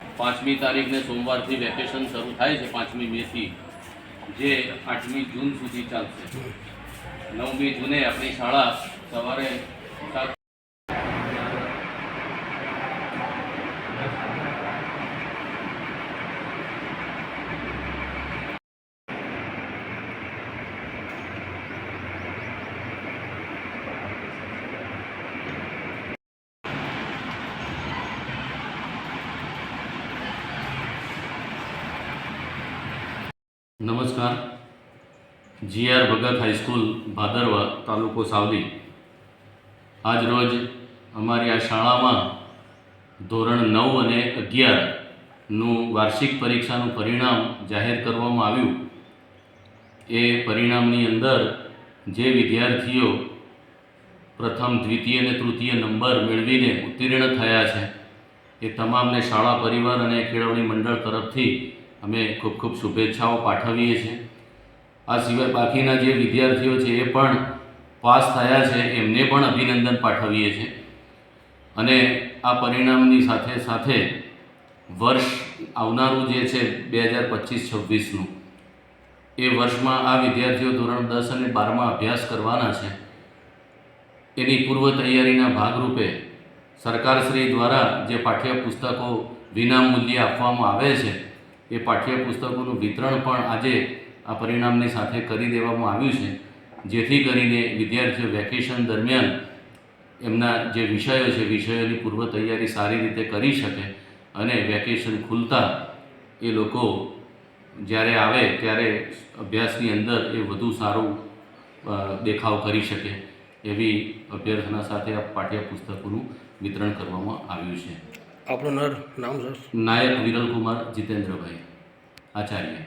પાંચમી તારીખને સોમવારથી વેકેશન શરૂ થાય છે પાંચમી મેથી જે આઠમી જૂન સુધી ચાલશે. નવમી જૂને આપણી શાળા સવારે નમસ્કાર. જીઆર ભગત હાઈસ્કૂલ ભાદરવા, તાલુકો સાવલી આજ રોજ અમારી આ શાળામાં ધોરણ નવ અને અગિયારનું વાર્ષિક પરીક્ષાનું પરિણામ જાહેર કરવામાં આવ્યું. એ પરિણામની અંદર જે વિદ્યાર્થીઓ પ્રથમ, દ્વિતીય અને તૃતીય નંબર મેળવીને ઉત્તીર્ણ થયા છે, એ તમામને શાળા પરિવાર અને કેળવણી મંડળ તરફથી અમે ખૂબ ખૂબ શુભેચ્છાઓ પાઠવીએ છીએ. આ સિવાય બાકીના જે વિદ્યાર્થીઓ છે એ પણ પાસ થયા છે, એમને પણ અભિનંદન પાઠવીએ છીએ અને આ પરિણામની સાથે સાથે વર્ષ આવનારું જે છે, બે હજાર પચીસ છવ્વીસનું, એ વર્ષમાં આ વિદ્યાર્થીઓ ધોરણ દસ અને બારમાં અભ્યાસ કરવાના છે. એની પૂર્વ તૈયારીના ભાગરૂપે સરકારશ્રી દ્વારા જે પાઠ્યપુસ્તકો વિનામૂલ્યે આપવામાં આવે છે, એ પાઠ્યપુસ્તકોનું વિતરણ પણ આજે આ પરિણામની સાથે કરી દેવામાં આવ્યું છે જેથી કરીને વિદ્યાર્થીઓ વેકેશન દરમિયાન એમના જે વિષયો છે વિષયોની પૂર્વ તૈયારી સારી રીતે કરી શકે અને વેકેશન ખુલતા એ લોકો જ્યારે આવે ત્યારે અભ્યાસની અંદર એ વધુ સારું દેખાવ કરી શકે એવી અભ્યર્થના સાથે આ પાઠ્યપુસ્તકોનું વિતરણ કરવામાં આવ્યું છે. આપણું નર નામ સર? નાયક વિરલકુમાર જીતેન્દ્રભાઈ આચાર્ય.